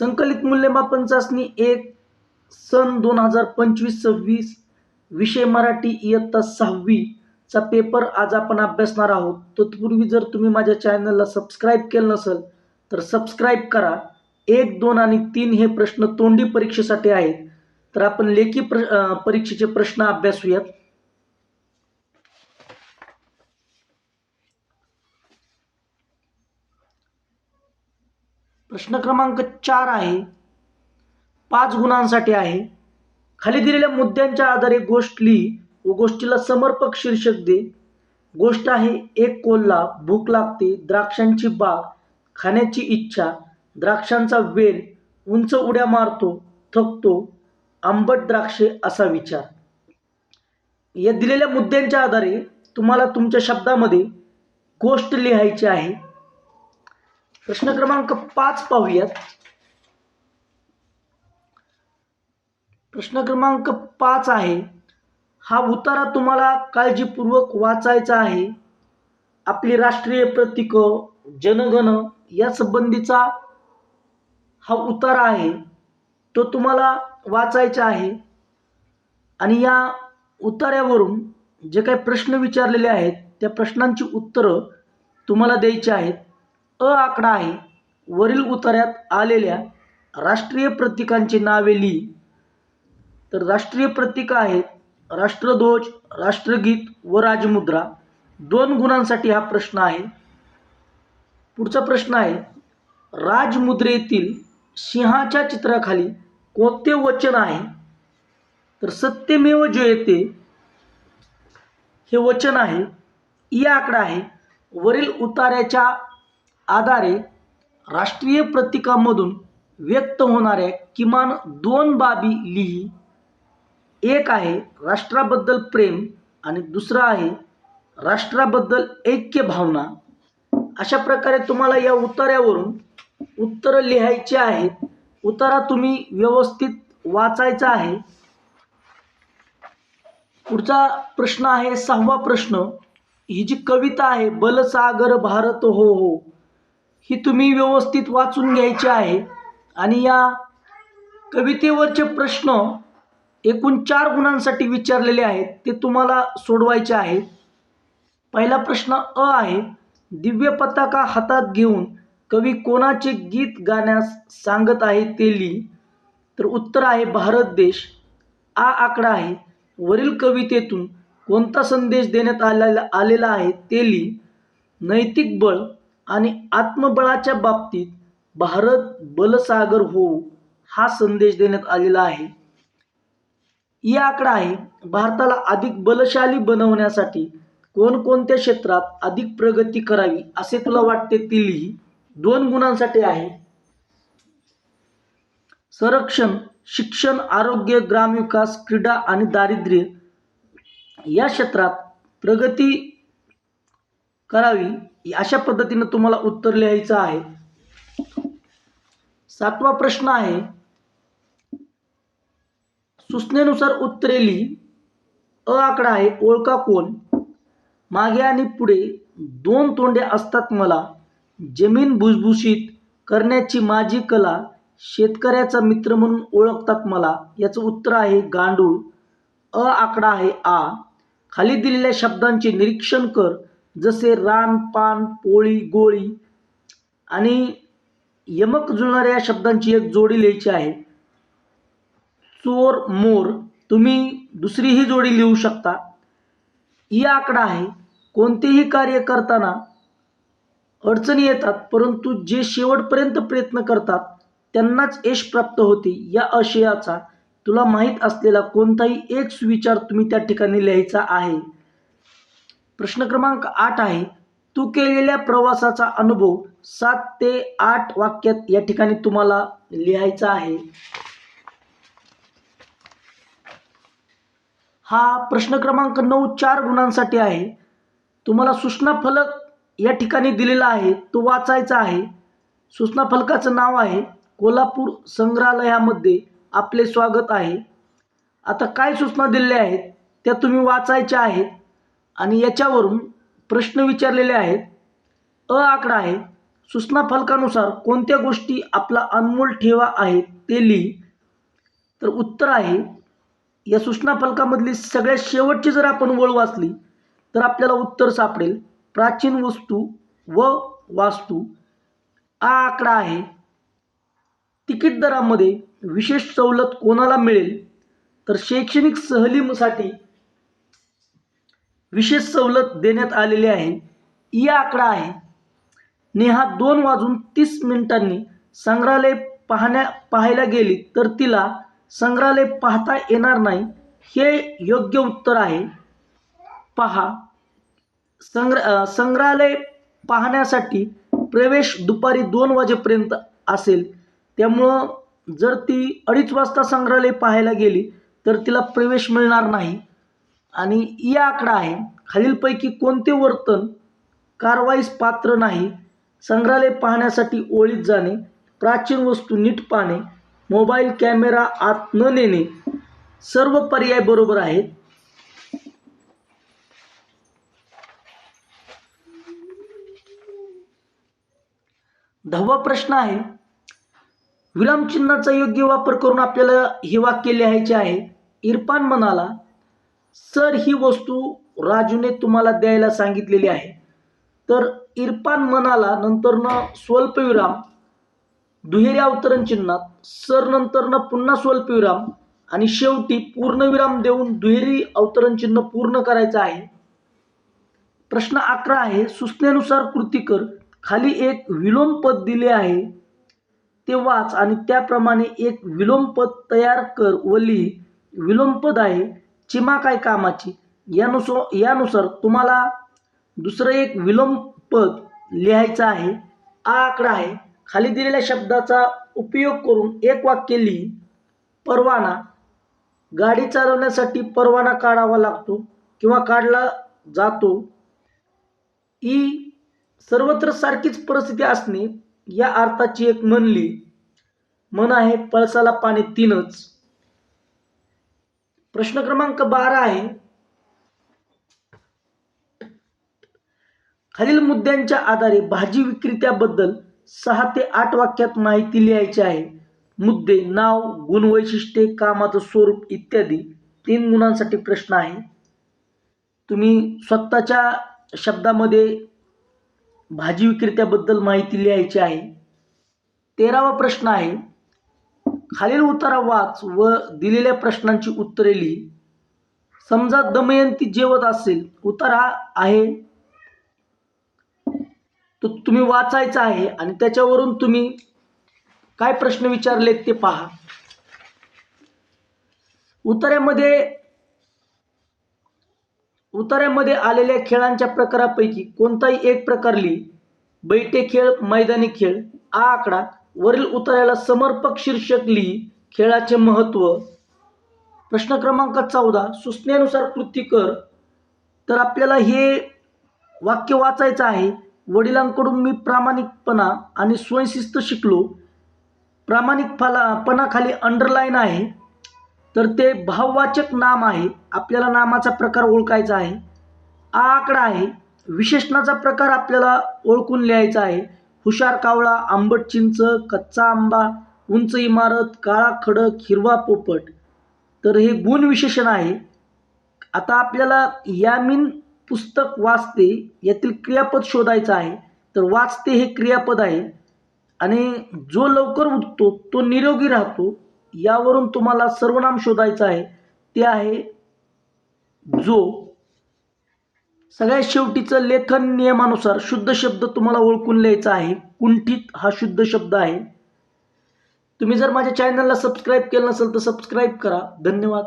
संकलित मूल्यमापन चाचणी एक सन दोन हजार पंचवीस सव्वीस विषय मराठी इयत्ता सहावीचा पेपर आज आपण अभ्यासणार आहोत. तत्पूर्वी जर तुम्ही माझ्या चॅनलला सबस्क्राईब केलं नसेल तर सबस्क्राईब करा. एक दोन आणि तीन हे प्रश्न तोंडी परीक्षेसाठी आहेत. तर आपण लेखी प्र परीक्षेचे प्रश्न अभ्यासूयात. प्रश्न क्रमांक चार आहे. पाच गुणांसाठी आहे. खाली दिलेल्या मुद्द्यांच्या आधारे गोष्ट लिही व गोष्टीला समर्पक शीर्षक दे. गोष्ट आहे एक कोल्हा भूक लागते द्राक्षांची बाग खाण्याची इच्छा द्राक्षांचा वेल उंच उड्या मारतो थकतो आंबट द्राक्षे असा विचार. या दिलेल्या मुद्द्यांच्या आधारे तुम्हाला तुमच्या शब्दामध्ये गोष्ट लिहायची आहे. प्रश्न क्रमांक पाच पाहूयात. प्रश्न क्रमांक पाच आहे हा उतारा तुम्हाला काळजीपूर्वक वाचायचा आहे. आपली राष्ट्रीय प्रतीक जनगण या संबंधीचा हा उतारा आहे तो तुम्हाला वाचायचा आहे. आणि या उतार्यावरून जे काही प्रश्न विचारलेले आहेत त्या प्रश्नांची उत्तरं तुम्हाला द्यायची आहेत. अ आकडा आहे. वरील उतार्यात आलेल्या राष्ट्रीय प्रतीकांची नावे लिही. तर राष्ट्रीय प्रतीक आहेत राष्ट्रध्वज राष्ट्रगीत व राजमुद्रा. दोन गुणांसाठी हा प्रश्न आहे. पुढचा प्रश्न आहे राजमुद्रेतील सिंहाच्या चित्राखाली कोणते वचन आहे? तर सत्यमेव जयते हे वचन आहे. ई आकडा आहे वरील उतार्याच्या आधारे राष्ट्रीय प्रतीकामधून व्यक्त होणाऱ्या किमान दोन बाबी लिही. एक आहे राष्ट्राबद्दल प्रेम आणि दुसरा आहे राष्ट्राबद्दल ऐक्य भावना. अशा प्रकारे तुम्हाला या उतार्यावरून उत्तरं लिहायची आहेत. उतारा तुम्ही व्यवस्थित वाचायचा आहे. पुढचा प्रश्न आहे सहावा प्रश्न. ही जी कविता आहे बलसागर भारत हो हो. ही तुम्ही व्यवस्थित वाचून घ्यायची आहे. आणि या कवितेवरचे प्रश्न एकूण चार गुणांसाठी विचारलेले आहेत ते तुम्हाला सोडवायचे आहेत पहिला प्रश्न अ आहे दिव्य पताका हातात घेऊन कवी कोणाचे गीत गाण्यास सांगत आहे ते लिही तर उत्तर आहे भारत देश. आ आकडा आहे वरील कवितेतून कोणता संदेश देण्यात आलेला आलेला आहे ते लिही नैतिक बळ आणि आत्मबळाच्या बाबतीत भारत बलसागर हो हा संदेश देण्यात आलेला आहे. या आकडा आहे भारताला अधिक बलशाली बनवण्यासाठी कोणकोणत्या क्षेत्रात अधिक प्रगती करावी असे तुला वाटते ती लिही. दोन गुणांसाठी आहे. संरक्षण शिक्षण आरोग्य ग्रामविकास क्रीडा आणि दारिद्र्य या क्षेत्रात प्रगती करावी. अशा पद्धतीनं तुम्हाला उत्तर लिहायचं आहे. सातवा प्रश्न आहे. सूचनेनुसार उत्तरे लिही. अ आकडा आहे ओळखा कोण? मागे आणि पुढे दोन तोंडे असतात मला. जमीन भुसभुशीत करण्याची माझी कला शेतकऱ्याचा मित्र म्हणून ओळखतात मला. याचं उत्तर आहे गांडूळ. अ आकडा आहे आ. खाली दिलेल्या शब्दांचे निरीक्षण कर. जसे रान पान पोळी गोळी आणि यमक जुळणाऱ्या या शब्दांची एक जोडी लिहायची आहे. चोर मोर तुम्ही दुसरीही जोडी लिहू शकता. ई आकडा आहे. कोणतेही कार्य करताना अडचणी येतात परंतु जे शेवटपर्यंत प्रयत्न करतात त्यांनाच यश प्राप्त होते. या आशयाचा तुला माहीत असलेला कोणताही एक सुविचार तुम्ही त्या ठिकाणी लिहायचा आहे. प्रश्न क्रमांक आठ आहे. तू केलेल्या प्रवासाचा अनुभव सात ते आठ वाक्यात या ठिकाणी तुम्हाला लिहायचा आहे. हा प्रश्न क्रमांक नऊ चार गुणांसाठी आहे. तुम्हाला सूचना फलक या ठिकाणी दिलेला आहे. तो वाचायचा आहे. सूचना फलकाचं नाव आहे. कोल्हापूर संग्रहालयामध्ये आपले स्वागत आहे. आता काय सूचना दिलेल्या आहेत त्या तुम्ही वाचायच्या आहेत. आणि याच्यावरून प्रश्न विचारलेले आहेत अ आकडा आहे सूचना फलकानुसार कोणत्या गोष्टी आपला अनमोल ठेवा आहे ते लिही. तर उत्तर आहे या सूचना फलकामधली सगळ्यात शेवटची जर आपण वळ वाचली तर आपल्याला उत्तर सापडेल प्राचीन वस्तू व वास्तू. हा आकडा आहे तिकीट दरामध्ये विशेष सवलत कोणाला मिळेल? तर शैक्षणिक सहलीसाठी विशेष सवलत देण्यात आलेली आहे. या आकडा आहे. नेहा दोन वाजून तीस मिनिटांनी संग्रहालय पाहण्या पाहायला गेली तर तिला संग्रहालय पाहता येणार नाही हे योग्य उत्तर आहे. पहा. संग्र संग्रहालय पाहण्यासाठी प्रवेश दुपारी दोन वाजेपर्यंत असेल. त्यामुळं जर ती अडीच वाजता संग्रहालय पाहायला गेली तर तिला प्रवेश मिळणार नाही. आणि या आकडा आहे. खालीलपैकी कोणते वर्तन कारवाईस पात्र नाही? संग्रहालय पाहण्यासाठी ओळीत जाणे प्राचीन वस्तू नीट पाहणे मोबाईल कॅमेरा आत न नेणे सर्व पर्याय बरोबर आहेत. दहावा प्रश्न आहे. विरामचिन्हाचा योग्य वापर करून आपल्याला हे वाक्य लिहायचे आहे. इरफान म्हणाला सर ही वस्तू राजूने तुम्हाला द्यायला सांगितलेली आहे. तर इरफान म्हणाला नंतरनं स्वल्पविराम दुहेरी अवतरण चिन्हात सर नंतरनं पुन्हा स्वल्पविराम आणि शेवटी पूर्णविराम देऊन दुहेरी अवतरण चिन्ह पूर्ण करायचं आहे. प्रश्न अकरा आहे सूचनेनुसार कृती कर खाली एक विलोम पद दिले आहे. ते वाच आणि त्याप्रमाणे एक विलोम पद तयार कर व लिही. विलोम पद आहे चिमा काय कामाची? यानुसो यानुसार तुम्हाला दुसरं एक विलोम पद लिहायचं आहे. हा आकडा आहे. खाली दिलेल्या शब्दाचा उपयोग करून एक वाक्य लिही. परवाना. गाडी चालवण्यासाठी परवाना काढावा लागतो किंवा काढला जातो. ई. सर्वत्र सारखीच परिस्थिती असणे या अर्थाची एक म्हणली मन आहे पळसाला पाणी तीनच. प्रश्न क्रमांक बारा आहे. खालील मुद्द्यांच्या आधारे भाजी विक्रेत्याबद्दल सहा ते आठ वाक्यात माहिती लिहायची आहे. मुद्दे नाव गुणवैशिष्ट्ये कामाचं स्वरूप इत्यादी तीन गुणांसाठी प्रश्न आहे. तुम्ही स्वतःच्या शब्दामध्ये भाजी विक्रेत्याबद्दल माहिती लिहायची आहे. तेरावा प्रश्न आहे. खालील उतारा वाच व दिलेल्या प्रश्नांची उत्तरे लिही. समजा दमयंती जेवत असेल उतारा आहे. तो तुम्ही वाचायचा आहे आणि त्याच्यावरून तुम्ही काय प्रश्न विचारलेत ते पहा. उतार्यामध्ये उतार्यामध्ये आलेल्या खेळांच्या प्रकारापैकी कोणताही एक प्रकार लिही. बैठे खेळ मैदानी खेळ हा आकडा वरील उतार्याला समर्पक शीर्षक लिही खेळाचे महत्त्व प्रश्न क्रमांक चौदा सुचनेनुसार कृती कर. तर आपल्याला हे वाक्य वाचायचं आहे. वडिलांकडून मी प्रामाणिकपणा आणि स्वयंशिस्त शिकलो. प्रामाणिक फला पणाखाली अंडरलाईन आहे. तर ते भाववाचक नाम आहे. आपल्याला नामाचा प्रकार ओळखायचा आहे. हा आकडा आहे. विशेषणाचा प्रकार आपल्याला ओळखून लिहायचा आहे. हुशार कावळा आंबट चिंच कच्चा आंबा उंच इमारत काळा खडक हिरवा पोपट. तर हे गुण विशेषण आहे. आता आपल्याला यामीन पुस्तक वाचते यातील क्रियापद शोधायचं आहे. तर वाचते हे क्रियापद आहे. आणि जो लवकर उठतो तो निरोगी राहतो. यावरून तुम्हाला सर्वनाम शोधायचं आहे. ते आहे जो सगळ्यात शेवटीचं लेखन नियमानुसार शुद्ध शब्द तुम्हाला ओळखून लिहायचा आहे. कुंठित हा शुद्ध शब्द आहे. तुम्ही जर माझ्या चॅनलला सबस्क्राईब केलं नसेल तर सबस्क्राईब करा. धन्यवाद.